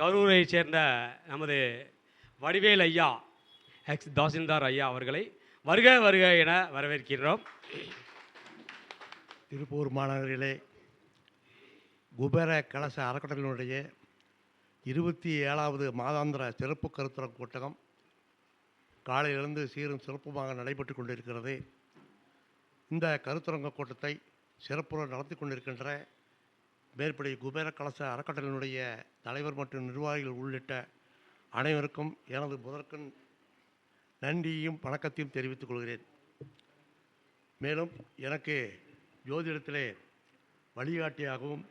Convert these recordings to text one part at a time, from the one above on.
கரூரைச் சேர்ந்த நமது வடிவேல் ஐயா எக்ஸ் தாசில்தார் ஐயா அவர்களை வருக வருக என வரவேற்கின்றோம். திருப்பூர் மாநகரிலே குபேர கலச அறக்கட்டளையினுடைய இருபத்தி ஏழாவது மாதாந்திர சிறப்பு கருத்தரங்க கூட்டகம் காலையிலிருந்து சீரும் சிறப்புமாக நடைபெற்று கொண்டிருக்கிறது. இந்த கருத்தரங்க கூட்டத்தை சிறப்புடன் நடத்தி கொண்டிருக்கின்ற மேற்படி குபேர கலச அறக்கட்டளையினுடைய தலைவர் மற்றும் நிர்வாகிகள் உள்ளிட்ட அனைவருக்கும் எனது முதற்கண் நன்றியையும் வணக்கத்தையும் தெரிவித்துக் கொள்கிறேன். மேலும் எனக்கு ஜோதிடத்திலே வழிகாட்டியாகவும்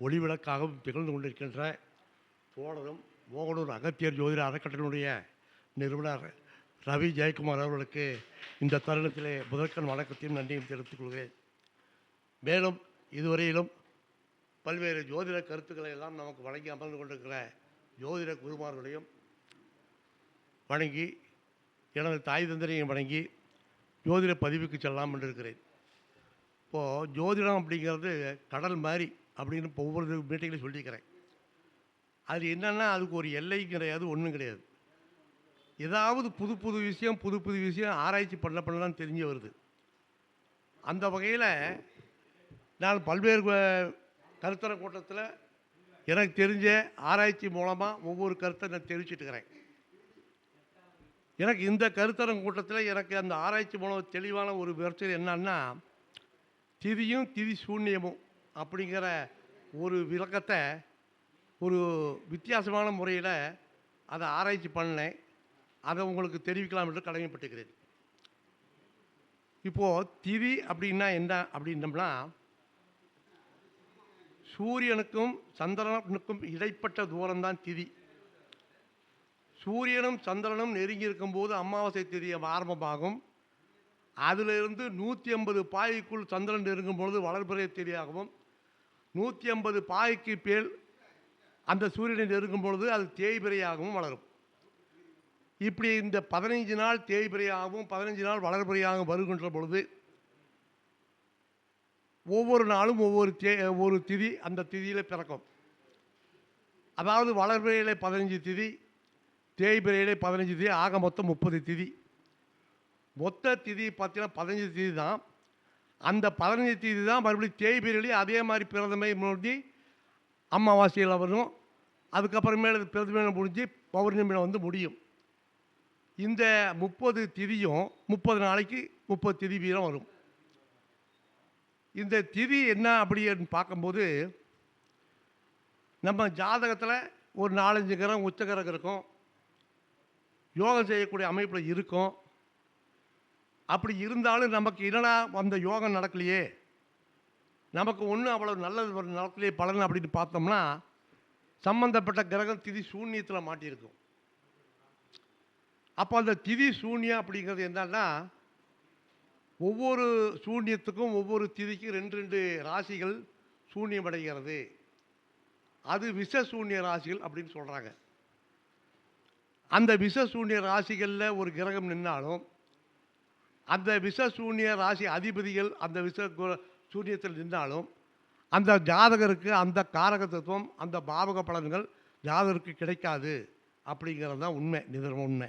ஒளிவிளக்காகவும் திகழ்ந்து கொண்டிருக்கின்ற தோழரும் மோகனூர் அகத்தியர் ஜோதிட அறக்கட்டளையினுடைய நிறுவனர் ரவி ஜெயக்குமார் அவர்களுக்கு இந்த தருணத்திலே முதற்கண் வணக்கத்தையும் நன்றியும் தெரிவித்துக் கொள்கிறேன். மேலும் இதுவரையிலும் பல்வேறு ஜோதிட கருத்துக்களை எல்லாம் நமக்கு வழங்கி அமர்ந்து கொண்டிருக்கிற ஜோதிட குருமார்களையும் வணங்கி எனது தாய் தந்தரையும் வணங்கி ஜோதிட பதிவுக்கு செல்லாம் இருக்கிறேன் இப்போது ஜோதிடம் அப்படிங்கிறது கடல் மாதிரி அப்படின்னு இப்போ ஒவ்வொரு மீட்டிங்கில் சொல்லியிருக்கிறேன் அது என்னென்னா அதுக்கு ஒரு எல்லையும் கிடையாது ஒன்றும் கிடையாது. ஏதாவது புது புது விஷயம் புது புது விஷயம் ஆராய்ச்சி பண்ண பண்ணலாம் தெரிஞ்சு வருது. அந்த வகையில் நான் பல்வேறு கருத்தர கூட்டத்தில் எனக்கு தெரிஞ்ச ஆராய்ச்சி மூலமாக ஒவ்வொரு கருத்தை நான் தெரிவிச்சிட்டுக்கிறேன். எனக்கு இந்த கருத்தரங்க கூட்டத்தில் எனக்கு அந்த ஆராய்ச்சி மூலம் தெளிவான ஒரு பிரச்சனை என்னன்னா திதியும் திதி சூன்யமும் அப்படிங்கிற ஒரு விளக்கத்தை ஒரு வித்தியாசமான முறையில் அதை ஆராய்ச்சி பண்ணேன். அதை உங்களுக்கு தெரிவிக்கலாம் என்று கடமைப்பட்டுக்கிறேன் இப்போது திதி அப்படின்னா என்ன அப்படின்னம்னா சூரியனுக்கும் சந்திரனுக்கும் இடைப்பட்ட தூரம்தான் திதி. சூரியனும் சந்திரனும் நெருங்கி இருக்கும்போது அமாவாசை திதி ஆரம்பமாகும். அதிலிருந்து நூற்றி ஐம்பது பாய்க்குள் சந்திரன் நெருங்கும் பொழுது வளர்பிறை திதியாகவும் நூற்றி ஐம்பது பாய்க்கு பேல் அந்த சூரியனை நெருங்கும் பொழுது அது தேய்பிரையாகவும் வளரும். இப்படி இந்த பதினைஞ்சு நாள் தேய்பிரையாகவும் பதினைஞ்சு நாள் வளர்பிறையாகவும் வருகின்ற பொழுது ஒவ்வொரு நாளும் ஒவ்வொரு தே ஒரு திதி அந்த திதியில் பிறக்கும். அதாவது வளர்பிறையிலே பதினஞ்சு திதி தேய்பிரையிலே பதினஞ்சு திதி ஆக மொத்தம் முப்பது திதி. மொத்த திதி பார்த்தீங்கன்னா பதினஞ்சு திதி தான். அந்த பதினஞ்சு திதி தான் மறுபடியும் தேய்பிரையிலேயே அதே மாதிரி பிறந்தமை முடிஞ்சு அமாவாசையில் வரும். அதுக்கப்புறமேல பிரதமையில் முடிஞ்சு பௌர்ணமியில் வந்து முடியும். இந்த முப்பது திதியும் முப்பது நாளைக்கு முப்பது திதி வீரம் வரும். இந்த திதி என்ன அப்படின்னு பார்க்கும்போது நம்ம ஜாதகத்தில் ஒரு நாலஞ்சு கிரகம் உச்ச கிரகம் இருக்கும். யோகம் செய்யக்கூடிய அமைப்பில் இருக்கும். அப்படி இருந்தாலும் நமக்கு என்னடா அந்த யோகம் நடக்கலையே? நமக்கு ஒன்றும் அவ்வளோ நல்லது ஒரு நடக்கலையே பலன் அப்படின்னு பார்த்தோம்னா சம்பந்தப்பட்ட கிரகம் திதி சூன்யத்தில் மாட்டியிருக்கும். அப்போ அந்த திதி சூன்யம் அப்படிங்கிறது என்னன்னா ஒவ்வொரு சூன்யத்துக்கும் ஒவ்வொரு திதிக்கும் ரெண்டு ரெண்டு ராசிகள் சூன்யம் அடைகிறது அது விஷ சூன்ய ராசிகள் அப்படின்னு சொல்கிறாங்க அந்த விஷ சூன்ய ராசிகளில் ஒரு கிரகம் நின்னாலும் அந்த விஷ சூன்ய ராசி அதிபதிகள் அந்த விஷ கு- சூன்யத்தில் நின்றாலும் அந்த ஜாதகருக்கு அந்த காரக தத்துவம் அந்த பாவக பலன்கள் ஜாதகருக்கு கிடைக்காது அப்படிங்கிறது தான் உண்மை நிதர்ம உண்மை.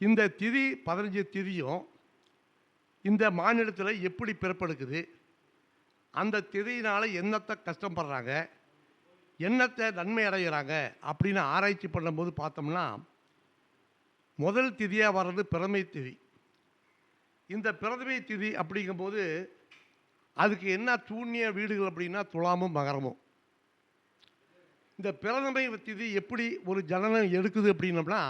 இந்த திதி பதினஞ்சு திதியும் இந்த மாநிலத்தில் எப்படி பிறப்பெடுக்குது? அந்த திதியினால் என்னத்தை கஷ்டப்படுறாங்க? என்னத்தை நன்மை அடைகிறாங்க அப்படின்னு ஆராய்ச்சி பண்ணும்போது பார்த்தோம்னா முதல் திதியாக வர்றது பிரமை திதி. இந்த பிரதமை திதி அப்படிங்கும்போது அதுக்கு என்ன தூண்ணிய வீடுகள் அப்படின்னா துலாமும் மகரமும். இந்த பிரதமை திதி எப்படி ஒரு ஜனனம் எடுக்குது அப்படின்னம்னா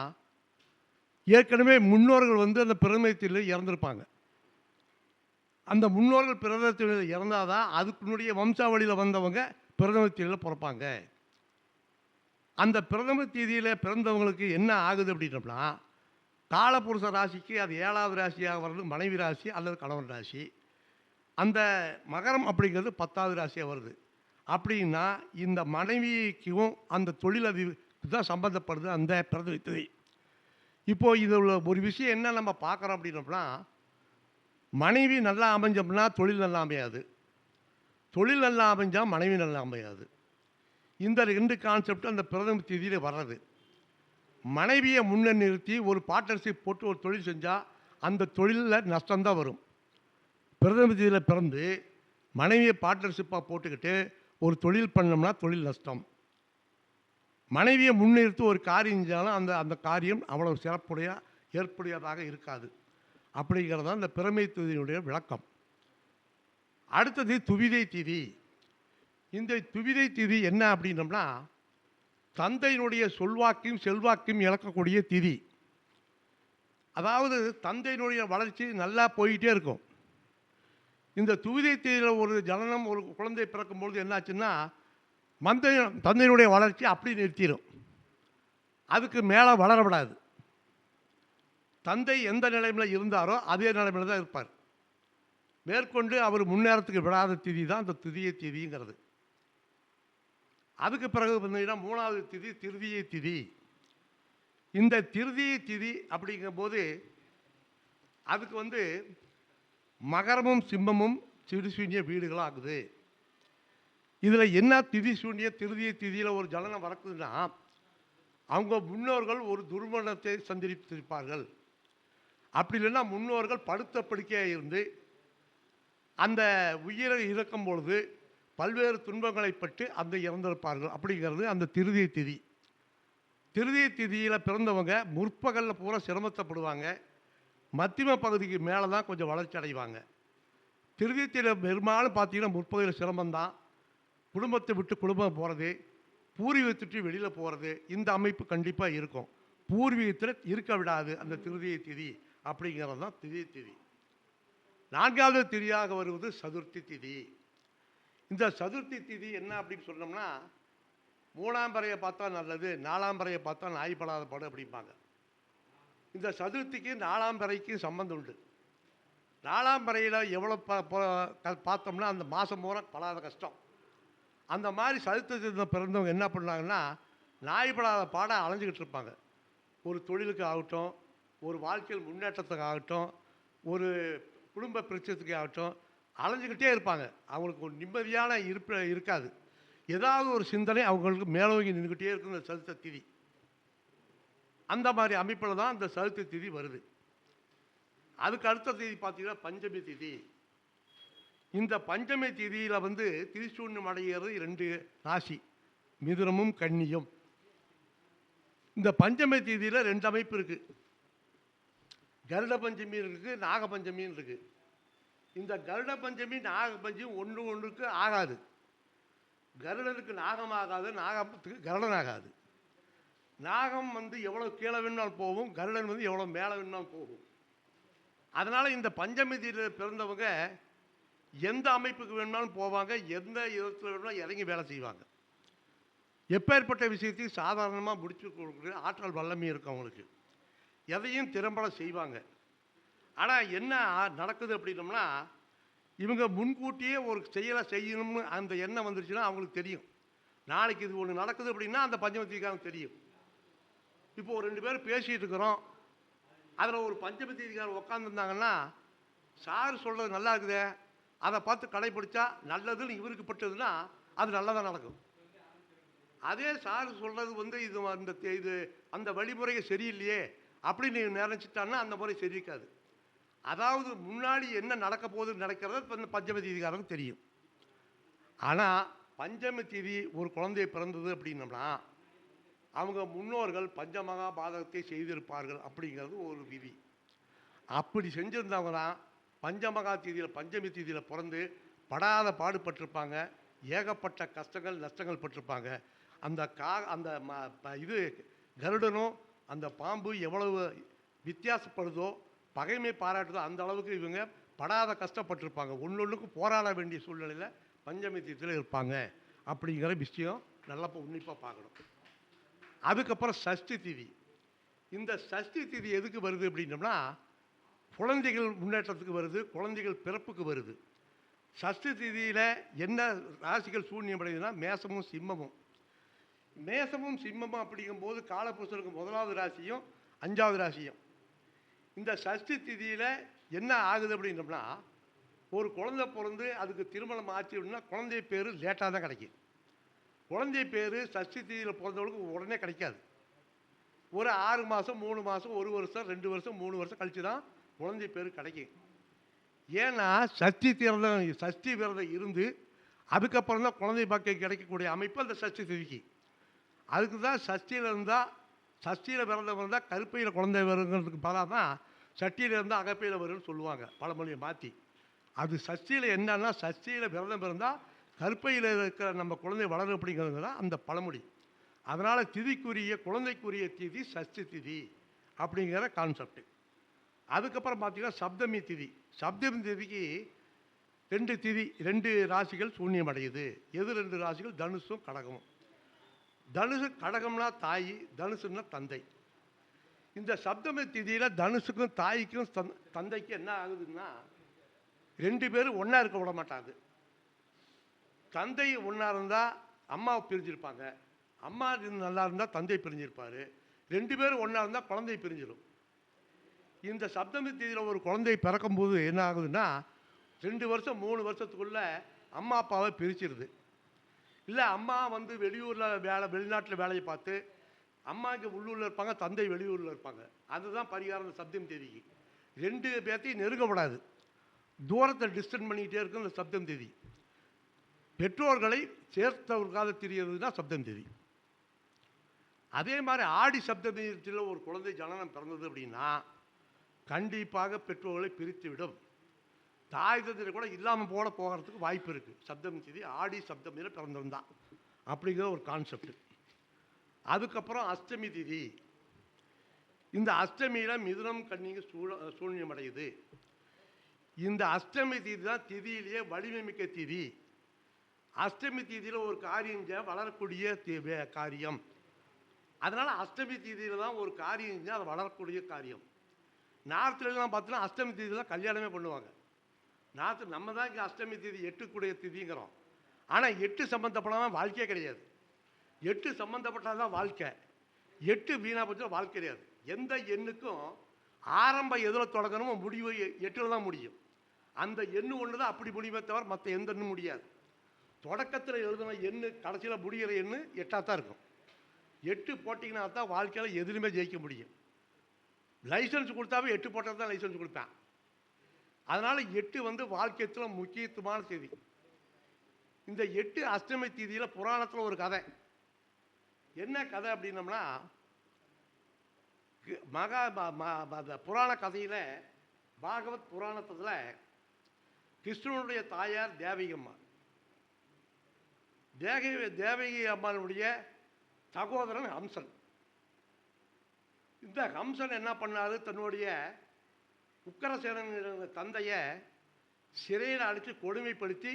ஏற்கனவே முன்னோர்கள் வந்து அந்த பிரதமை திதியில் இறந்துருப்பாங்க. அந்த முன்னோர்கள் பிரதமத்தில் இறந்தால் தான் அதுக்குன்னுடைய வம்சாவளியில் வந்தவங்க பிரதம தேதியில் பிறப்பாங்க. அந்த பிரதம தேதியில் பிறந்தவங்களுக்கு என்ன ஆகுது அப்படின்னம்னா காலபுருஷ ராசிக்கு அது ஏழாவது ராசியாக வர்றது மனைவி ராசி அல்லது கணவன் ராசி. அந்த மகரம் அப்படிங்கிறது பத்தாவது ராசியாக வருது. அப்படின்னா இந்த மனைவிக்கும் அந்த தொழிலதிபருக்கு தான் சம்மந்தப்படுது அந்த பிரதம இப்போது இதில் உள்ள ஒரு விஷயம் என்ன நம்ம பார்க்குறோம் அப்படின்னோம்னா மனைவி நல்லா அமைஞ்சோம்னா தொழில் நல்லா அமையாது. தொழில் நல்லா அமைஞ்சால் மனைவி நல்லா அமையாது. இந்த ரெண்டு கான்செப்ட் அந்த பிரதம தேதியில் வர்றது. மனைவியை முன்ன நிறுத்தி ஒரு பார்ட்னர்ஷிப் போட்டு ஒரு தொழில் செஞ்சால் அந்த தொழிலில் நஷ்டம்தான் வரும். பிரதம தேதியில் பிறந்து மனைவியை பார்ட்னர்ஷிப்பாக போட்டுக்கிட்டு ஒரு தொழில் பண்ணோம்னா தொழில் நஷ்டம். மனைவியை முன்னிறுத்தி ஒரு காரியம் செஞ்சாலும் அந்த அந்த காரியம் அவ்வளோ சிறப்புடைய ஏற்புடையதாக இருக்காது. அப்படிங்கிறது தான் இந்த பிரமை திதியினுடைய விளக்கம். அடுத்தது துவிதை திதி. இந்த துவிதை திதி என்ன அப்படின்னம்னா தந்தையினுடைய சொல்வாக்கையும் செல்வாக்கையும் இழக்கக்கூடிய திதி. அதாவது தந்தையினுடைய வளர்ச்சி நல்லா போயிட்டே இருக்கும். இந்த துவிதை திதியில் ஒரு ஜனனம் ஒரு குழந்தை பிறக்கும்பொழுது என்னாச்சுன்னா மந்தை தந்தையினுடைய வளர்ச்சி அப்படி நிறுத்திடும். அதுக்கு மேலே வளரப்படாது தந்தை எந்த நிலைமையில் இருந்தாரோ அதே நிலைமையில் தான் இருப்பார். மேற்கொண்டு அவர் முன்னேறத்துக்கு விடாத திதி தான் அந்த திதிய திதிங்கிறது. அதுக்கு பிறகு பார்த்தீங்கன்னா மூணாவது திதி திருதிய திதி. இந்த திருதிய திதி அப்படிங்கும்போது அதுக்கு வந்து மகரமும் சிம்மமும் சிறுசூன்ய வீடுகளாக ஆகுது இதில் என்ன திதி சூன்ய திருதிய திதியில் ஒரு ஜலனம் வரக்குதுன்னா அவங்க முன்னோர்கள் ஒரு துர்மணத்தை சந்தித்திருப்பார்கள். அப்படி இல்லைன்னா முன்னோர்கள் படுத்த படுக்கையாக இருந்து அந்த உயிரை இறக்கும் பொழுது பல்வேறு துன்பங்களை பட்டு அந்த இறந்திருப்பார்கள். அப்படிங்கிறது அந்த திருதிய திதி. திருதிய திதியில் பிறந்தவங்க முற்பகலில் பூரா சிரமத்தைப்படுவாங்க. மத்தியம பகுதிக்கு மேலே தான் கொஞ்சம் வளர்ச்சி அடைவாங்க. திருதியத்தில் பெரும்பாலும் பார்த்தீங்கன்னா முற்பகுதியில் சிரமம்தான். குடும்பத்தை விட்டு குடும்பம் போகிறது பூர்வீகத்துட்டு வெளியில் போகிறது இந்த அமைப்பு கண்டிப்பாக இருக்கும். பூர்வீகத்தில் இருக்க விடாது அந்த திருதிய திதி. அப்படிங்கிறது தான் திதி திதி. நான்காவது திதியாக வருவது சதுர்த்தி திதி. இந்த சதுர்த்தி திதி என்ன அப்படின்னு சொன்னோம்னா மூணாம் பறையை பார்த்தா நல்லது நாலாம் பறையை பார்த்தா நாய் படாத படம் அப்படிம்பாங்க. இந்த சதுர்த்திக்கு நாலாம் பறைக்கு சம்பந்தம் உண்டு. நாலாம் பறையில் எவ்வளோ ப க- பார்த்தோம்னா அந்த மாதம் பூரா படாத கஷ்டம். அந்த மாதிரி சதுர்த்தி பிறந்தவங்க என்ன பண்ணாங்கன்னா நாய் படாத பாட அலைஞ்சிக்கிட்டு இருப்பாங்க. ஒரு தொழிலுக்கு ஆகட்டும் ஒரு வாழ்க்கையில் முன்னேற்றத்துக்காகட்டும் ஒரு குடும்ப பிரச்சனைக்கு ஆகட்டும் அலைஞ்சிக்கிட்டே இருப்பாங்க. அவங்களுக்கு ஒரு நிம்மதியான இருப்பு இருக்காது. ஏதாவது ஒரு சிந்தனை அவங்களுக்கு மேலோங்கி நின்றுக்கிட்டே இருக்கும் இந்த சதுர்த்த திதி. அந்த மாதிரி அமைப்பில் தான் இந்த சதுர்த்த திதி வருது. அதுக்கு அடுத்த தேதி பார்த்தீங்கன்னா பஞ்சமி திதி. இந்த பஞ்சமி திதியில் வந்து திரிசூன்யம் அடைகிறது ரெண்டு ராசி. மிதுனமும் கன்னியும். இந்த பஞ்சமி திதியில் ரெண்டு அமைப்பு இருக்குது கருட பஞ்சமி இருக்குது நாக பஞ்சமின்னு இருக்குது இந்த கருட பஞ்சமி நாக பஞ்சமி ஒன்று ஒன்றுக்கு ஆகாது. கருடனுக்கு நாகம் ஆகாது நாகத்துக்கு கருடன் ஆகாது நாகம் வந்து எவ்வளோ கீழே வேணும்னாலும் போகும் கருடன் வந்து எவ்வளோ மேலே வேணும்னாலும் போகும். அதனால் இந்த பஞ்சமிதியில் பிறந்தவங்க எந்த அமைப்புக்கு வேணும்னாலும் போவாங்க எந்த இடத்துல வேணும்னாலும் இறங்கி வேலை செய்வாங்க. எப்பேற்பட்ட விஷயத்தையும் சாதாரணமாக முடிச்சு கொடுக்குற ஆற்றல் வல்லமையும் இருக்கும் அவங்களுக்கு. எதையும் திறம்பட செய்வாங்க. ஆனால் என்ன நடக்குது அப்படின்னம்னா இவங்க முன்கூட்டியே ஒரு செயலை செய்யணும்னு அந்த எண்ணம் வந்துருச்சுன்னா அவங்களுக்கு தெரியும். நாளைக்கு இது ஒன்று நடக்குது அப்படின்னா அந்த பஞ்சமத்திக்காரன் தெரியும். இப்போ ஒரு ரெண்டு பேரும் பேசிகிட்டு இருக்கிறோம். அதில் ஒரு பஞ்சமத்திக்காரன் உட்காந்துருந்தாங்கன்னா சார் சொல்கிறது நல்லா இருக்குதே அதை பார்த்து கடைப்பிடிச்சா நல்லதுன்னு இவருக்கு பட்டதுன்னா அது நல்லதாக நடக்கும். அதே சார் சொல்கிறது வந்து இது அந்த இது அந்த வழிமுறையை சரியில்லையே அப்படி நீ நினச்சிட்டான்னா அந்த முறை சரியிருக்காது அதாவது முன்னாடி என்ன நடக்க போகுதுன்னு நினைக்கிறது இப்போ இந்த பஞ்சம தீதிக்காரனுக்கு தெரியும். ஆனால் பஞ்சம தீதி ஒரு குழந்தை பிறந்தது அப்படின்னம்னா அவங்க முன்னோர்கள் பஞ்சமகா பாதகத்தை செய்திருப்பார்கள் அப்படிங்கிறது ஒரு விதி. அப்படி செஞ்சுருந்தவங்க தான் பஞ்சமகா தீதியில் பஞ்சமி தீதியில் பிறந்து படாத பாடுபட்டிருப்பாங்க ஏகப்பட்ட கஷ்டங்கள் நஷ்டங்கள் பட்டிருப்பாங்க. அந்த கா அந்த ம- ப- இது கருடனும் அந்த பாம்பு எவ்வளவு வித்தியாசப்படுதோ பகைமை பாராட்டுதோ அந்த அளவுக்கு இவங்க படாத கஷ்டப்பட்டிருப்பாங்க. ஒன்னொன்றுக்கு போராட வேண்டிய சூழ்நிலையில் பஞ்சமி தீதியில் இருப்பாங்க. அப்படிங்கிற விஷயம் நல்லா உன்னிப்பாக பார்க்கணும். அதுக்கப்புறம் சஷ்டி திதி. இந்த சஷ்டி திதி எதுக்கு வருது அப்படின்னம்னா குழந்தைகள் முன்னேற்றத்துக்கு வருது குழந்தைகள் பிறப்புக்கு வருது. சஷ்டி திதியில் என்ன ராசிகள் சூன்யம் அடையுதுன்னா மேசமும் சிம்மமும். மேசமும் சிம்மமும் அப்படிங்கும்போது காலபுருஷனுக்கு முதலாவது ராசியும் அஞ்சாவது ராசியும். இந்த சஷ்டி திதியில் என்ன ஆகுது அப்படின்னம்னா ஒரு குழந்தை பிறந்து அதுக்கு திருமணம் ஆச்சு அப்படின்னா குழந்தை பேர் லேட்டாக தான் கிடைக்கும். குழந்தை பேர் சஷ்டி திதியில் பிறந்தவங்களுக்கு உடனே கிடைக்காது. ஒரு ஆறு மாதம் மூணு மாதம் ஒரு வருஷம் ரெண்டு வருஷம் மூணு வருஷம் கழிச்சு தான் குழந்தை பேர் கிடைக்கும். ஏன்னா சஷ்டி திறந்த சஷ்டி விரதம் இருந்து அதுக்கப்புறம் தான் குழந்தை பாக்கியம் கிடைக்கக்கூடிய அமைப்பு அந்த சஷ்டி திதிக்கு. அதுக்கு தான் சஷ்டியில் இருந்தால் சஷ்டியில் விரதம் இருந்தால் கருப்பையில் குழந்தை வருங்கிறதுக்கு பலம் தான் சட்டியில் இருந்தால் அகப்பையில் வரும்னு சொல்லுவாங்க பழமொழியை மாற்றி அது சஷ்டியில் என்னன்னா சஷ்டியில் விரதம் இருந்தால் கருப்பையில் இருக்கிற நம்ம குழந்தை வளரும் அப்படிங்கிறது தான் அந்த பழமொழி. அதனால் திதிக்குரிய குழந்தைக்குரிய திதி சஷ்டி திதி அப்படிங்கிற கான்செப்ட் அதுக்கப்புறம் பார்த்திங்கன்னா சப்தமி திதி. சப்தமி திதிக்கு ரெண்டு திதி ரெண்டு ராசிகள் சூன்யம் அடையுது. எது ரெண்டு ராசிகள்? தனுசும் கடகமும். தனுசு கடகம்னா தாய் தனுசுன்னா தந்தை. இந்த சப்தமி திதியில் தனுசுக்கும் தாய்க்கும் தந்- தந்தைக்கும் என்ன ஆகுதுன்னா ரெண்டு பேரும் ஒன்றா இருக்க விட மாட்டாங்க. தந்தை ஒன்றா இருந்தால் அம்மா பிரிஞ்சிருப்பாங்க. அம்மா நல்லா இருந்தால் தந்தை பிரிஞ்சிருப்பார். ரெண்டு பேரும் ஒன்றா இருந்தால் குழந்தை பிரிஞ்சிடும் இந்த சப்தமி தேதியில் ஒரு குழந்தை பிறக்கும்போது என்ன ஆகுதுன்னா ரெண்டு வருஷம் மூணு வருஷத்துக்குள்ளே அம்மா அப்பாவை பிரிச்சிருது. இல்லை அம்மா வந்து வெளியூரில் வேலை வெளிநாட்டில் வேலையை பார்த்து அம்மா இங்கே உள்ளூரில் இருப்பாங்க தந்தை வெளியூரில் இருப்பாங்க. அதுதான் பரிகாரம் சப்தம் தேதிக்கு. ரெண்டு பேர்த்தையும் நெருங்கப்படாது தூரத்தை டிஸ்டன்ஸ் பண்ணிக்கிட்டே இருக்கும் இந்த சப்தம் தேதி. பெற்றோர்களை சேர்த்தவர்களாக தெரியறதுனா சப்தம் தேதி. அதே மாதிரி ஆடி சப்தமீத்தில் ஒரு குழந்தை ஜனனம் பிறந்தது அப்படின்னா கண்டிப்பாக பெற்றோர்களை பிரித்து விடும் தாய் தந்தை கூட இல்லாமல் போல போகிறதுக்கு வாய்ப்பு இருக்குது சப்தமி திதி ஆடி சப்தமியில் பிறந்திருந்தான் அப்படிங்கிற ஒரு கான்செப்ட் அதுக்கப்புறம் அஷ்டமி திதி. இந்த அஷ்டமியில் மிதுனம் கன்னிங்க சூழ சூழ்நிலை அடையுது. இந்த அஷ்டமி தீதி தான் திதியிலேயே வலிமை மிக்க திதி. அஷ்டமி தீதியில் ஒரு காரியம் செஞ்சா வளரக்கூடிய வே- காரியம். அதனால் அஷ்டமி தீதியில் தான் ஒரு காரியம் செஞ்சால் அது வளரக்கூடிய காரியம். நார்த்துலாம் பார்த்தீங்கன்னா அஷ்டமி தீதியில் தான் கல்யாணமே பண்ணுவாங்க. நாற்று நம்ம தான் இங்கே அஷ்டமி திதி எட்டுக்குடைய திதிங்கிறோம். ஆனால் எட்டு சம்மந்தப்படாமல் வாழ்க்கையே கிடையாது. எட்டு சம்மந்தப்பட்டால் தான் வாழ்க்கை. எட்டு வீணாக போச்சுன்னா வாழ்க்கை கிடையாது. எந்த எண்ணுக்கும் ஆரம்பம் எதில் தொடங்கணுமோ முடிவு எட்டில் தான் முடியும். அந்த எண்ணு ஒன்று தான் அப்படி முடியுமே தவிர மற்ற எந்த எண்ணும் முடியாது. தொடக்கத்தில் எழுதின எண்ணு கடைசியில் முடிகிற எண்ணு எட்டாக தான் இருக்கும். எட்டு போட்டிங்கன்னா தான் வாழ்க்கையில் எதுலையுமே ஜெயிக்க முடியும். லைசன்ஸ் கொடுத்தாவே எட்டு போட்டால் தான் லைசன்ஸ் கொடுப்பேன். அதனால் எட்டு வந்து வாழ்க்கையத்தில் முக்கியத்துவமான தேதி இந்த எட்டு அஷ்டமி தேதியில் புராணத்தில் ஒரு கதை. என்ன கதை அப்படின்னம்னா மகா ம- புராண கதையில் பாகவத் புராணத்தில் கிருஷ்ணனுடைய தாயார் தேவகி தேக தேவகி அம்மானுடைய சகோதரன் ஹம்சன். இந்த ஹம்சன் என்ன பண்ணாரு? தன்னுடைய உக்கரசேனன் தந்தையை சிறையில் அழைச்சி கொடுமைப்படுத்தி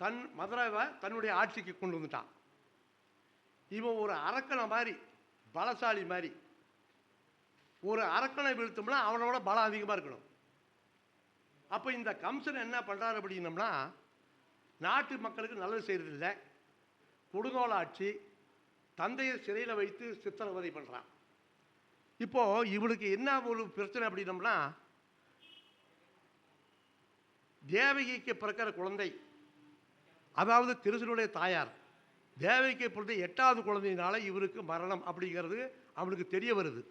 தன் மதுராவை தன்னுடைய ஆட்சிக்கு கொண்டு வந்துட்டான். இவன் ஒரு அரக்கனை மாதிரி பலசாலி மாதிரி. ஒரு அரக்கனை வீழ்த்தோம்னா அவனோட பலம் அதிகமாக இருக்கணும். அப்போ இந்த கம்சன் என்ன பண்ணுறாரு அப்படின்னம்னா நாட்டு மக்களுக்கு நல்லது செய்கிறதில்ல கொடுங்கோல ஆட்சி தந்தையை சிறையில் வைத்து சித்திரவதை பண்ணுறான் இப்போது இவனுக்கு என்ன ஒரு பிரச்சனை அப்படின்னம்னா தேவகிக்கு பிறக்கிற குழந்தை அதாவது திருசனுடைய தாயார் தேவகிக்கு பிறந்த எட்டாவது குழந்தையினால இவருக்கு மரணம் அப்படிங்கிறது அவனுக்கு தெரிய வருது.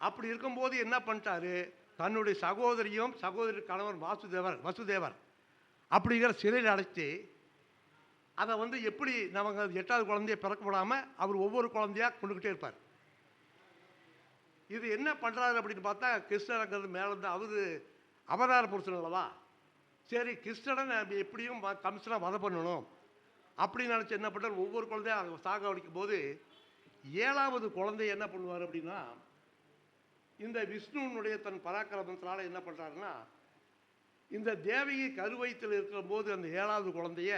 அப்படி இருக்கும்போது என்ன பண்ணிட்டாரு? தன்னுடைய சகோதரியும் சகோதரி கணவர் வாசுதேவர் வசுதேவர் அப்படிங்கிற சிறையில் அடைச்சி அதை வந்து எப்படி நமக்கு எட்டாவது குழந்தைய பிறக்க விடாமல் அவர் ஒவ்வொரு குழந்தையாக கொண்டுக்கிட்டே இருப்பார். இது என்ன பண்ணுறாரு அப்படின்னு பார்த்தா கிருஷ்ணருங்கிறது மேலே இருந்து அவரு அவதார புருஷன் அல்லவா? சரி கிருஷ்ணனை எப்படியும் வ- வதை பண்ணணும். அப்படின்னு நினச்சி என்ன பண்ணுறாரு ஒவ்வொரு குழந்தையும் அவங்க சாக அடிக்கும் போது ஏழாவது குழந்தை என்ன பண்ணுவார் அப்படின்னா இந்த விஷ்ணுனுடைய தன் பராக்கிரமத்தினால என்ன பண்ணுறாருன்னா இந்த தேவகி கருவயத்தில் இருக்கிற போது அந்த ஏழாவது குழந்தைய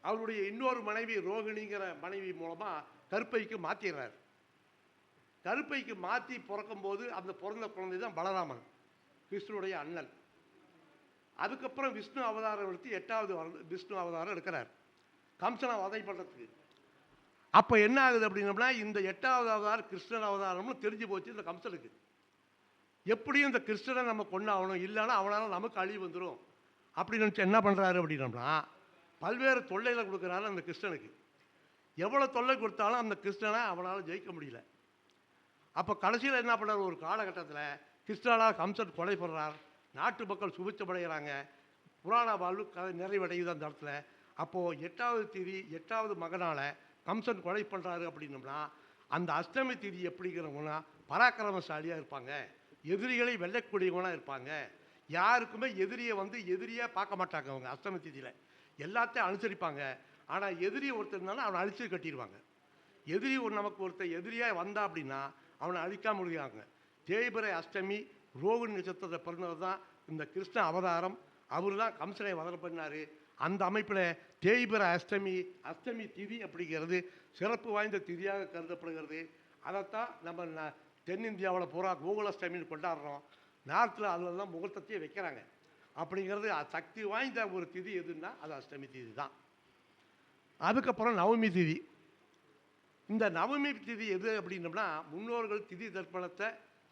அவருடைய இன்னொரு மனைவி ரோகிணிங்கிற மனைவி மூலமாக கற்பைக்கு மாற்றிடுறாரு கருப்பைக்கு மாற்றி பிறக்கும்போது அந்த பிறந்த குழந்தை தான் பலராமன் விஷ்ணுடைய அண்ணன். அதுக்கப்புறம் விஷ்ணு அவதாரம் எடுத்து எட்டாவது வர- விஷ்ணு அவதாரம் எடுக்கிறார். கம்சனை வதை பண்ணுறதுக்கு அப்போ என்ன ஆகுது அப்படின்னம்னா இந்த எட்டாவது அவதாரம் கிருஷ்ணன் அவதாரம்னு தெரிஞ்சு போச்சு இந்த கம்சனுக்கு. எப்படியும் இந்த கிருஷ்ணனை நம்ம கொண்டாகணும் இல்லைன்னா அவனால் நமக்கு அழிவு வந்துடும் அப்படின்னு நினச்சி என்ன பண்ணுறாரு அப்படின்னம்னா பல்வேறு தொல்லைகளை கொடுக்குறாரு அந்த கிருஷ்ணனுக்கு. எவ்வளோ தொல்லை கொடுத்தாலும் அந்த கிருஷ்ணனை அவனால் ஜெயிக்க முடியல. அப்போ கடைசியில் என்ன பண்ணுறார் ஒரு காலகட்டத்தில் கிருஷ்ணனால் கம்சன் கொலை பண்ணுறார் நாட்டு மக்கள் சுபிச்சமடைகிறாங்க. புராண வாழ்வு கதை நிறைவடையுது அந்த இடத்துல. அப்போது எட்டாவது திதி எட்டாவது மகனால் கம்சன் கொலை பண்ணுறாரு அப்படின்னம்னா அந்த அஷ்டமி திதி எப்படிங்கிறவங்கன்னா பராக்கிரமசாலியாக இருப்பாங்க. எதிரிகளை வெல்லக்கூடியவங்களாக இருப்பாங்க. யாருக்குமே எதிரியை வந்து எதிரியாக பார்க்க மாட்டாங்க அவங்க அஷ்டமி திதியில். எல்லாத்தையும் அனுசரிப்பாங்க. ஆனால் எதிரி ஒருத்தர் இருந்தாலும் அவனை அழிச்சு கட்டிடுவாங்க. எதிரி ஒரு நமக்கு ஒருத்தர் எதிரியாக வந்தா அப்படின்னா அவனை அழிக்காம முடியாங்க தேய்பிரை அஷ்டமி ரோகிணி நட்சத்திரத்தை பிறந்தவர் தான் இந்த கிருஷ்ண அவதாரம். அவர் தான் கம்சனை வதனம் பண்ணார் அந்த அமைப்பில் தேய்பிரை அஷ்டமி அஷ்டமி திதி அப்படிங்கிறது சிறப்பு வாய்ந்த திதியாக கருதப்படுகிறது. அதைத்தான் நம்ம தென்னிந்தியாவில் பூரா கோகுலாஷ்டமின்னு கொண்டாடுறோம். நார்த்தில் அதில் தான் முகூர்த்தத்தையே வைக்கிறாங்க. அப்படிங்கிறது சக்தி வாய்ந்த ஒரு திதி எதுன்னா அது அஷ்டமி திதி தான் அதுக்கப்புறம் நவமி திதி. இந்த நவமி திதி எது அப்படின்னம்னா முன்னோர்கள் திதி தர்ப்பணத்தை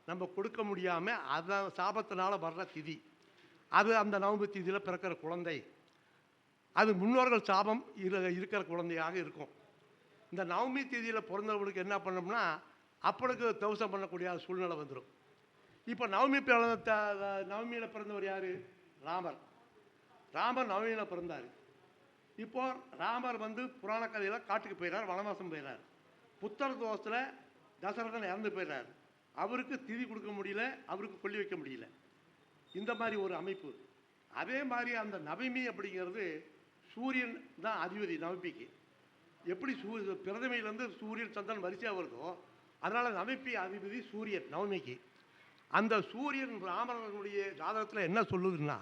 நம்ம கொடுக்க முடியாமல் அதான் சாபத்தினால் வர்ற திதி. அது அந்த நவமி திதியில் பிறக்கிற குழந்தை. அது முன்னோர்கள் சாபம் இரு இருக்கிற குழந்தையாக இருக்கும். இந்த நவமி திதியில் பிறந்தவங்களுக்கு என்ன பண்ணோம்னா அப்பனுக்கு தவசம் பண்ணக்கூடிய சூழ்நிலை வந்துடும் இப்போ நவமி பிறந்த நவமியில் பிறந்தவர் யார்? ராமர். ராமர் நவமியில் பிறந்தார். இப்போ ராமர் வந்து புராண கதையில் காட்டுக்கு போயிறார் வனவாசம் போயிறார். புத்தர் தோஷத்தில் தசரதன் இறந்து போயிடுறார் அவருக்கு திதி கொடுக்க முடியல அவருக்கு கொல்லி வைக்க முடியல. இந்த மாதிரி ஒரு அமைப்பு. அதே மாதிரி அந்த நவமி அப்படிங்கிறது சூரியன் தான் அதிபதி நவம்பிக்கு எப்படி சூ பிரதமையிலேருந்து சூரியன் சந்திரன் வரிசையாக வருதோ அதனால் நவம்பி அதிபதி சூரியன் நவமிக்கு. அந்த சூரியன் ராமனுடைய ஜாதகத்தில் என்ன சொல்லுதுன்னா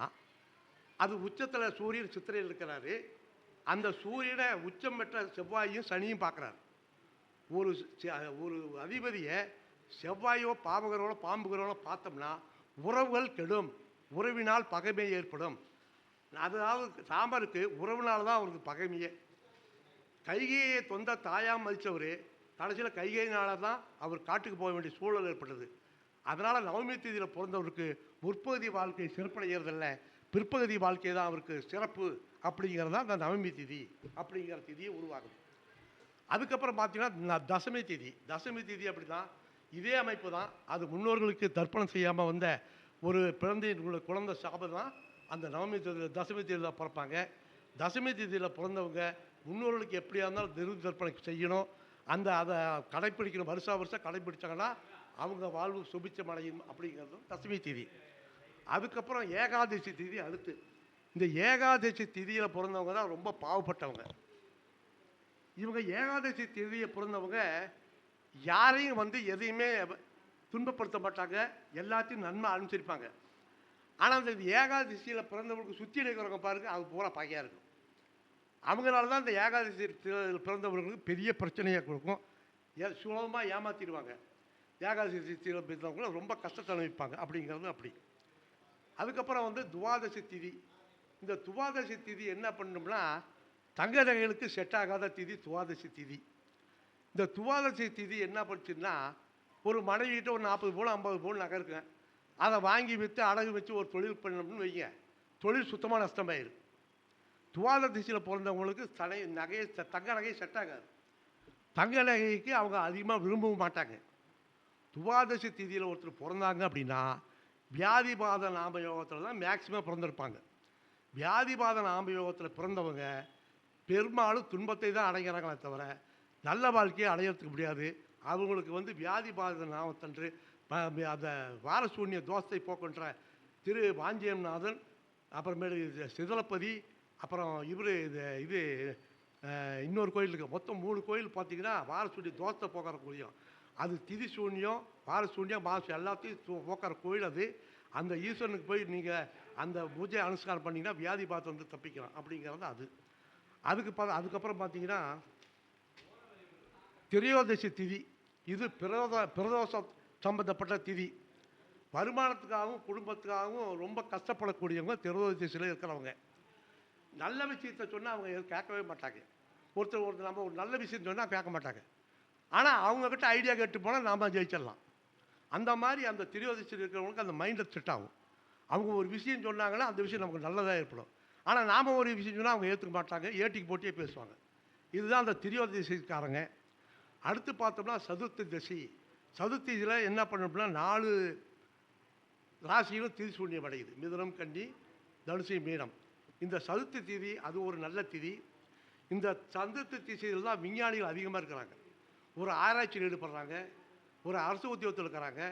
அது உச்சத்தில் சூரியன் சித்திரையில் இருக்கிறாரு. அந்த சூரியனை உச்சம் பெற்ற செவ்வாயும் சனியும் பார்க்குறாரு. ஒரு ஒரு அதிபதியை செவ்வாயோ பாவகரோ பாம்புகிறோட பார்த்தோம்னா உறவுகள் கெடும். உறவினால் பகைமை ஏற்படும். அதாவது சாம்பருக்கு உறவினால் தான் அவருக்கு பகைமையே. கைகையை தொந்த தாயாக மதித்தவர் கடைசியில் கைகையினால தான் அவர் காட்டுக்கு போக வேண்டிய சூழல் ஏற்பட்டது. அதனால் நவமி தேதியில் பிறந்தவருக்கு முற்பகுதி வாழ்க்கை சிறப்படைகிறதில்ல. பிற்பகுதி வாழ்க்கை தான் அவருக்கு சிறப்பு அப்படிங்கிறது தான் அந்த நவமி திதி அப்படிங்கிற திதியை உருவாகுது அதுக்கப்புறம் பார்த்தீங்கன்னா தசமி தேதி. தசமி தேதி அப்படி தான் இதே அமைப்பு தான். அது முன்னோர்களுக்கு தர்ப்பணம் செய்யாமல் வந்த ஒரு பிறந்தையின் குழந்த சாபம் தான் அந்த நவமி தேதியில் தசமி தேதியில் பிறப்பாங்க. தசமி தேதியில் பிறந்தவங்க முன்னோர்களுக்கு எப்படியா இருந்தாலும் திருவி தர்ப்பணம் செய்யணும். அந்த அதை கடைப்பிடிக்கணும். வருஷா வருஷம் கடைப்பிடிச்சாங்கன்னா அவங்க வாழ்வு சுபிச்சம் அடையும் அப்படிங்கிறதும் தசமி தேதி. அதுக்கப்புறம் ஏகாதசி தேதி அடுத்து. இந்த ஏகாதசி திதியில் பிறந்தவங்க தான் ரொம்ப பாவப்பட்டவங்க. இவங்க ஏகாதசி தேதியை பிறந்தவங்க யாரையும் வந்து எதையுமே துன்பப்படுத்த மாட்டாங்க. எல்லாத்தையும் நன்மை அனுசரிப்பாங்க. ஆனால் அந்த ஏகாதசியில் பிறந்தவங்களுக்கு சுற்றி இருக்கிறவங்க பாருங்க அது பூரா பகையாக இருக்கும். அவங்களால தான் இந்த ஏகாதசி தி- பிறந்தவர்களுக்கு பெரிய பிரச்சனையாக கொடுக்கும். ஏ சுலபமாக ஏமாற்றிடுவாங்க ஏகாதசி திதியில் பிறந்தவங்கள ரொம்ப கஷ்டத்தை அனுபவிப்பாங்க. அப்படிங்கிறது அப்படி. அதுக்கப்புறம் வந்து துவாதசி திதி. இந்த துவாதசி திதி என்ன பண்ணோம்னா தங்க நகைகளுக்கு செட் ஆகாத திதி துவாதசி திதி. இந்த துவாதசி திதி என்ன பண்ணுச்சுன்னா ஒரு மனைவிக்கிட்ட ஒரு நாற்பது பவுன் ஐம்பது பவுன் நகை இருக்குங்க. அதை வாங்கி விற்று அடகு வச்சு ஒரு தொழில் பண்ணணும்னு வைங்க. தொழில் சுத்தமாக நஷ்டமாயிடும் துவாத திசையில் பிறந்தவங்களுக்கு தலை நகையை செ- தங்க நகை செட் ஆகாது. தங்க நகைக்கு அவங்க அதிகமாக விரும்பவும் மாட்டாங்க. துவாதசி திதியில் ஒருத்தர் பிறந்தாங்க அப்படின்னா வியாதிபாத நாம யோகத்தில் தான் மேக்சிமம் பிறந்திருப்பாங்க. வியாதிபாத நாம யோகத்தில் பிறந்தவங்க பெரும்பாலும் துன்பத்தை தான் அடைகிறாங்களே தவிர நல்ல வாழ்க்கையை அடையிறதுக்கு முடியாது. அவங்களுக்கு வந்து வியாதிபாத நாமத்தன்று அந்த வாரசூன்ய தோஷத்தை போக்குன்ற திரு வாஞ்சியம்நாதன் அப்புறமேலு சிதலப்பதி அப்புறம் இவர் இது இது இன்னொரு கோயில் இருக்குது மொத்தம் மூணு கோயில் பார்த்தீங்கன்னா வாரசூன்ய தோஷத்தை போக்குற கோயிலும். அது திதி சூன்யம் வாரசூன்யம் மாசம் எல்லாத்தையும் போக்குற கோயில் அது. அந்த ஈஸ்வரனுக்கு போய் நீங்கள் அந்த பூஜை அனுஷ்காரம் பண்ணிங்கன்னா வியாதி பார்த்து வந்து தப்பிக்கலாம். அப்படிங்கிறது அது. அதுக்கு பா அதுக்கப்புறம் பார்த்தீங்கன்னா திரையோதசி திதி இது பிரதோத பிரதோஷம் சம்பந்தப்பட்ட திதி. வருமானத்துக்காகவும் குடும்பத்துக்காகவும் ரொம்ப கஷ்டப்படக்கூடியவங்க திரையோதசியில் இருக்கிறவங்க. நல்ல விஷயத்தை சொன்னால் அவங்க எதுவும் கேட்கவே மாட்டாங்க. ஒருத்தர் ஒருத்தர் நம்ம ஒரு நல்ல விஷயம் சொன்னால் கேட்க மாட்டாங்க. ஆனால் அவங்கக்கிட்ட ஐடியா கேட்டு போனால் நாம் ஜெயிச்சிடலாம். அந்த மாதிரி அந்த திரையோதசியில் இருக்கிறவங்களுக்கு அந்த மைண்டில் செட் ஆகும். அவங்க ஒரு விஷயம் சொன்னாங்கன்னா அந்த விஷயம் நமக்கு நல்லதாக ஏற்படும். ஆனால் நாம் ஒரு விஷயம் சொன்னால் அவங்க ஏற்றுக்க மாட்டாங்க ஏட்டிக்கு போட்டியே பேசுவாங்க. இதுதான் அந்த திரியோத திசைக்காரங்க. அடுத்து பார்த்தோம்னா சதுர்த்தி திசை. சதுர்த்தியில் என்ன பண்ணோம்னா நாலு ராசியிலும் திரிசூன்யம் அடையுது. மிதுனம் கன்னி தனுசு மீனம். இந்த சதுர்த்தி திதி அது ஒரு நல்ல திதி. இந்த சதுர்த்தி திசையில் தான் விஞ்ஞானிகள் அதிகமாக இருக்கிறாங்க. ஒரு ஆராய்ச்சியில் ஈடுபடுறாங்க. ஒரு அரசு உத்தியோகத்தில் இருக்கிறாங்க.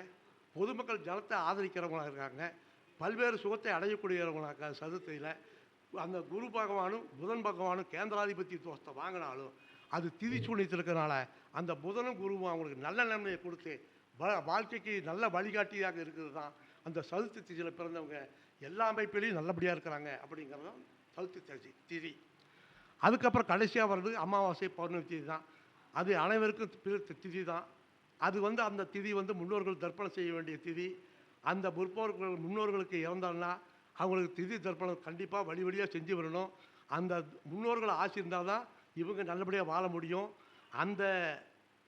பொதுமக்கள் ஜனத்தை ஆதரிக்கிறவங்களாக இருக்காங்க. பல்வேறு சுகத்தை அடையக்கூடியவங்களாக சதுர்த்தியில். அந்த குரு பகவானும் புதன் பகவானும் கேந்திராதிபதி தோஷத்தை வாங்கினாலும் அது திதி சூனியத்தில் இருக்கிறனால அந்த புதனும் குருவும் அவங்களுக்கு நல்ல நன்மையை கொடுத்து வ- வாழ்க்கைக்கு நல்ல வழிகாட்டியாக இருக்கிறது தான் அந்த சதுர்த்தி திதியில் பிறந்தவங்க எல்லா அமைப்பிலையும் நல்லபடியாக இருக்கிறாங்க அப்படிங்கிறது தான் சதுர்த்தி திதி திதி. அதுக்கப்புறம் கடைசியாக வர்றது அமாவாசை பௌர்ணமி திதி தான். அது அனைவருக்கும் பிடித்த திதி தான். அது வந்து அந்த திதி வந்து முன்னோர்கள் தர்ப்பணம் செய்ய வேண்டிய திதி. அந்த முற்போர்கள் முன்னோர்களுக்கு இறந்தாங்கன்னா அவங்களுக்கு திதி தர்ப்பணம் கண்டிப்பாக வழி வழியாக செஞ்சு வரணும் அந்த முன்னோர்கள் ஆசி இருந்தால் தான் இவங்க நல்லபடியாக வாழ முடியும். அந்த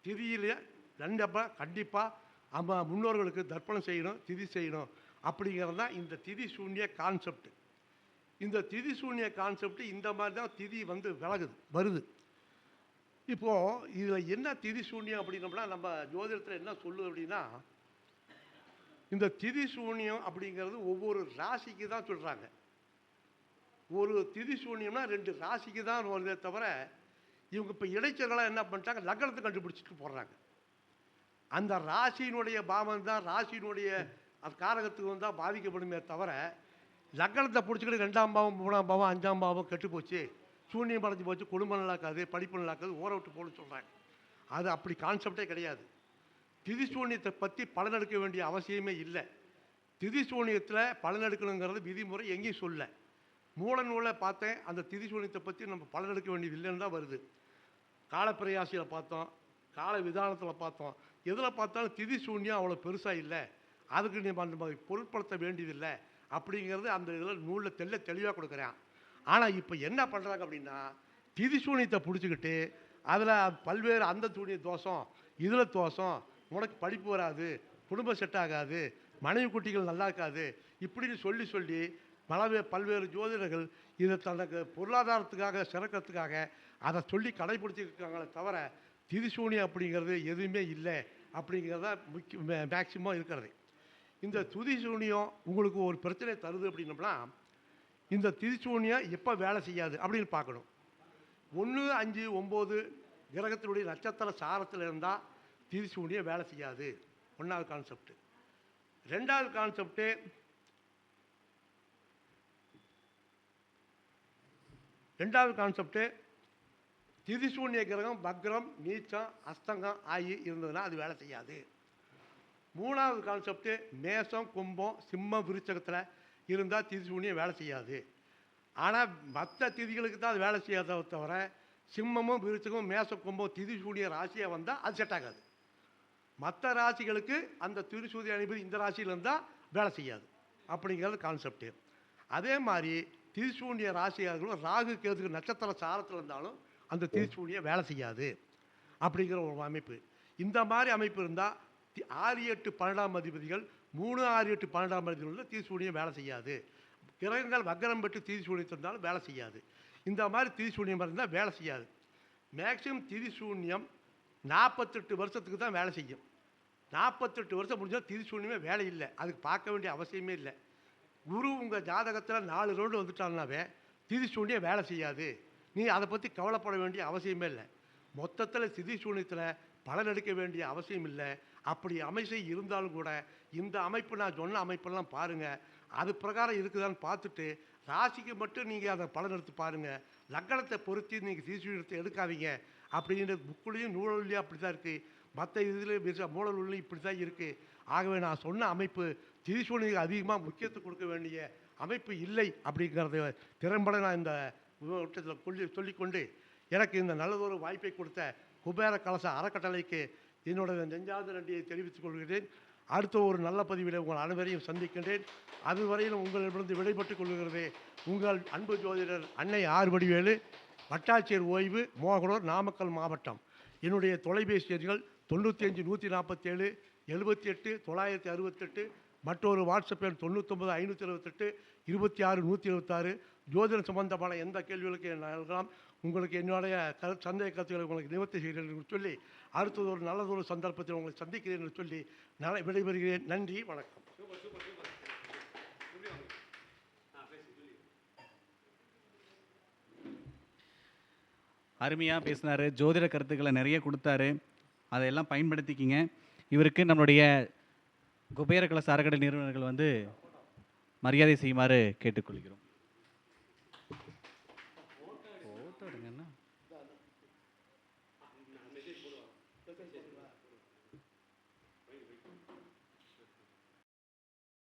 திதியிலே கண்டிப்பாக கண்டிப்பாக நம்ம முன்னோர்களுக்கு தர்ப்பணம் செய்யணும் திதி செய்யணும். அப்படிங்கிறது தான் இந்த திதி சூன்ய கான்செப்ட் இந்த திதி சூன்ய கான்செப்ட் இந்த மாதிரி தான் திதி வந்து விலகுது வருது. இப்போது இதில் என்ன திதி சூன்யம் அப்படின்னோம்னா நம்ம ஜோதிடத்தில் என்ன சொல்லுது அப்படின்னா இந்த திதி சூன்யம் அப்படிங்கிறது ஒவ்வொரு ராசிக்கு தான் சொல்கிறாங்க ஒரு திதி சூன்யம்னா ரெண்டு ராசிக்கு தான் வருதே தவிர இவங்க இப்போ இடைச்சர்களாக என்ன பண்ணிட்டாங்க? லக்னத்தை கண்டுபிடிச்சிட்டு போடுறாங்க அந்த ராசியினுடைய பாவம் தான் ராசியினுடைய அது காரகத்துக்கு வந்தால் பாதிக்கப்படுமே தவிர லக்னத்தை பிடிச்சிக்கிட்டு ரெண்டாம் பாவம் மூணாம் பாவம் அஞ்சாம் பாவம் கெட்டு போச்சு. சூன்யம் படைஞ்சு போச்சு குடும்பம் நல்லாக்காது படிப்பு நல்லாக்காது ஊற விட்டு போகணும்னு சொல்கிறாங்க அது அப்படி கான்செப்டே கிடையாது. திதி சூன்யத்தை பற்றி பலனெடுக்க வேண்டிய அவசியமே இல்லை. திதி சூன்யத்தில் பலனெடுக்கணுங்கிறது விதிமுறை எங்கேயும் சொல்ல. மூல நூலை பார்த்தேன் அந்த திதி சூன்யத்தை பற்றி நம்ம பலனெடுக்க வேண்டியது இல்லைன்னு தான் வருது. காலப்பிரயாசியில் பார்த்தோம் கால விதானத்தில் பார்த்தோம். எதில் பார்த்தாலும் திதி சூன்யம் அவ்வளோ பெருசாக இல்லை. அதுக்கு நீ அந்த மாதிரி பொருட்படுத்த வேண்டியதில்லை அப்படிங்கிறது அந்த இதில் நூலில் தெல்ல தெளிவாக கொடுக்குறேன். ஆனால் இப்போ என்ன பண்ணுறாங்க அப்படின்னா திதி சூனியத்தை பிடிச்சிக்கிட்டு அதில் பல்வேறு அந்த சூனிய தோஷம் இதில் தோஷம் உனக்கு படிப்பு வராது குடும்பம் செட் ஆகாது மனைவி குட்டிகள் நல்லா இருக்காது இப்படின்னு சொல்லி சொல்லி பலவே பல்வேறு ஜோதிடர்கள் இதை தனக்கு பொருளாதாரத்துக்காக சிறக்கிறதுக்காக அதை சொல்லி கடைபிடிச்சிருக்காங்களே தவிர திதிசூனியம் அப்படிங்கிறது எதுவுமே இல்லை அப்படிங்கிறத முக்கிய மேக்சிமம் இருக்கிறது. இந்த துதிசூனியம் உங்களுக்கு ஒரு பிரச்சனை தருது அப்படின்னம்னா இந்த திதிசூனியம் எப்போ வேலை செய்யாது அப்படின்னு பார்க்கணும். ஒன்று அஞ்சு ஒம்பது கிரகத்தினுடைய நட்சத்திர சாரத்தில் இருந்தால் திரிசூனியம் வேலை செய்யாது. ஒன்றாவது கான்செப்ட் ரெண்டாவது கான்செப்ட்டு ரெண்டாவது கான்செப்ட்டு திதிசூன்ய கிரகம் பக்ரம் நீச்சம் அஸ்தங்கம் ஆகி இருந்ததுன்னா அது வேலை செய்யாது. மூணாவது கான்செப்ட்டு மேசம் கும்பம் சிம்மம் விருச்சகத்தில் இருந்தால் திதிசூன்யம் வேலை செய்யாது. ஆனால் மற்ற திதிகளுக்கு தான் அது வேலை செய்யாத தவிர சிம்மமும் விருச்சகமும் மேச கும்பம் திதிசூன்ய ராசியாக வந்தால் அது செட் ஆகாது. மற்ற ராசிகளுக்கு அந்த திரிசூதி அணிபதி இந்த ராசியில் இருந்தால் வேலை செய்யாது. அப்படிங்கிறது கான்செப்ட்டு அதே மாதிரி திரிசூன்ய ராசியார்களும் ராகு கேதுக்கு நட்சத்திர சாரத்தில் இருந்தாலும் அந்த திரிசூன்யம் வேலை செய்யாது. அப்படிங்கிற ஒரு அமைப்பு. இந்த மாதிரி அமைப்பு இருந்தால் ஆறு எட்டு பன்னெண்டாம் அதிபதிகள் மூணு ஆறு எட்டு பன்னெண்டாம் அதிபதிகளில் திரிசூன்யம் வேலை செய்யாது. கிரகங்கள் வக்கரம் பெற்று திரிசூன்யத்தில் இருந்தாலும் வேலை செய்யாது. இந்த மாதிரி திரிசூன்யம் இருந்தால் வேலை செய்யாது. மேக்சிமம் திரிசூன்யம் நாற்பத்தெட்டு வருஷத்துக்கு தான் வேலை செய்யும். நாற்பத்தெட்டு வருஷம் முடிஞ்சால் திருச்சூழ்நிலையுமே வேலை இல்லை. அதுக்கு பார்க்க வேண்டிய அவசியமே இல்லை. குரு உங்கள் ஜாதகத்தில் நாலு ரவுண்டு வந்துட்டாங்கனாவே திரிசூன்யம் வேலை செய்யாது. நீ அதை பற்றி கவலைப்பட வேண்டிய அவசியமே இல்லை. மொத்தத்தில் திருச்சூழ்நிலத்தில் பலன் எடுக்க வேண்டிய அவசியம் இல்லை. அப்படி அமைசை இருந்தாலும் கூட இந்த அமைப்பு நான் சொன்ன அமைப்பெல்லாம் பாருங்கள் அது பிரகாரம் இருக்குதான்னு பார்த்துட்டு ராசிக்கு மட்டும் நீங்கள் அதை பலன் எடுத்து பாருங்கள் லக்கணத்தை பொருத்தி நீங்கள் திருச்சூழ்நிலத்தை எடுக்காதீங்க. அப்படின்ற புக்குலேயும் நூலூர்லேயும் அப்படி தான் இருக்குது மற்ற இதில் மூலநூல்லையும் இப்படி தான் இருக்குது ஆகவே நான் சொன்ன அமைப்பு திரிசூனிக்கு அதிகமாக முக்கியத்துவம் கொடுக்க வேண்டிய அமைப்பு இல்லை அப்படிங்கிறத திறம்பட நான் இந்த விவரத்தில் சொல்லி சொல்லிக்கொண்டு எனக்கு இந்த நல்லதொரு வாய்ப்பை கொடுத்த குபேர கலச அறக்கட்டளைக்கு என்னோட நெஞ்சாத நன்றியை தெரிவித்துக் கொள்கிறேன். அடுத்த ஒரு நல்ல பதிவில் உங்கள் அனைவரையும் சந்திக்கின்றேன். அதுவரையிலும் உங்களிடமிருந்து விடைபெற்றுக் கொள்கிறது உங்கள் அன்பு ஜோதிடர் அன்னை ஆறுபடிவேலு வட்டாட்சியர் ஓய்வு மோகனூர் நாமக்கல் மாவட்டம். என்னுடைய தொலைபேசி எண்கள் தொண்ணூற்றி அஞ்சு நூற்றி நாற்பத்தேழு எழுபத்தி எட்டு தொள்ளாயிரத்தி அறுபத்தெட்டு மற்றொரு வாட்ஸ்அப் எண் தொண்ணூத்தொம்பது ஐநூற்றி இருபத்தெட்டு இருபத்தி ஆறு நூற்றி இருபத்தாறு. ஜோதிடம் சம்பந்தமான எந்த கேள்விகளுக்கு இருக்கலாம் உங்களுக்கு என்னுடைய கரு சந்தேக கருத்துக்களை உங்களுக்கு நிவர்த்தி செய்கிறேன் என்று சொல்லி அடுத்தது ஒரு நல்லதொரு சந்தர்ப்பத்தில் உங்களை சந்திக்கிறேன் என்று சொல்லி நான் விடைபெறுகிறேன். நன்றி வணக்கம். அருமையாக பேசினார். ஜோதிட கருத்துக்களை நிறைய கொடுத்தாரு. அதையெல்லாம் பயன்படுத்திக்கிங்க. இவருக்கு நம்மளுடைய குபேர சாரக்கடை நிறுவனர்கள் வந்து மரியாதை செய்யுமாறு கேட்டுக்கொள்கிறோம்.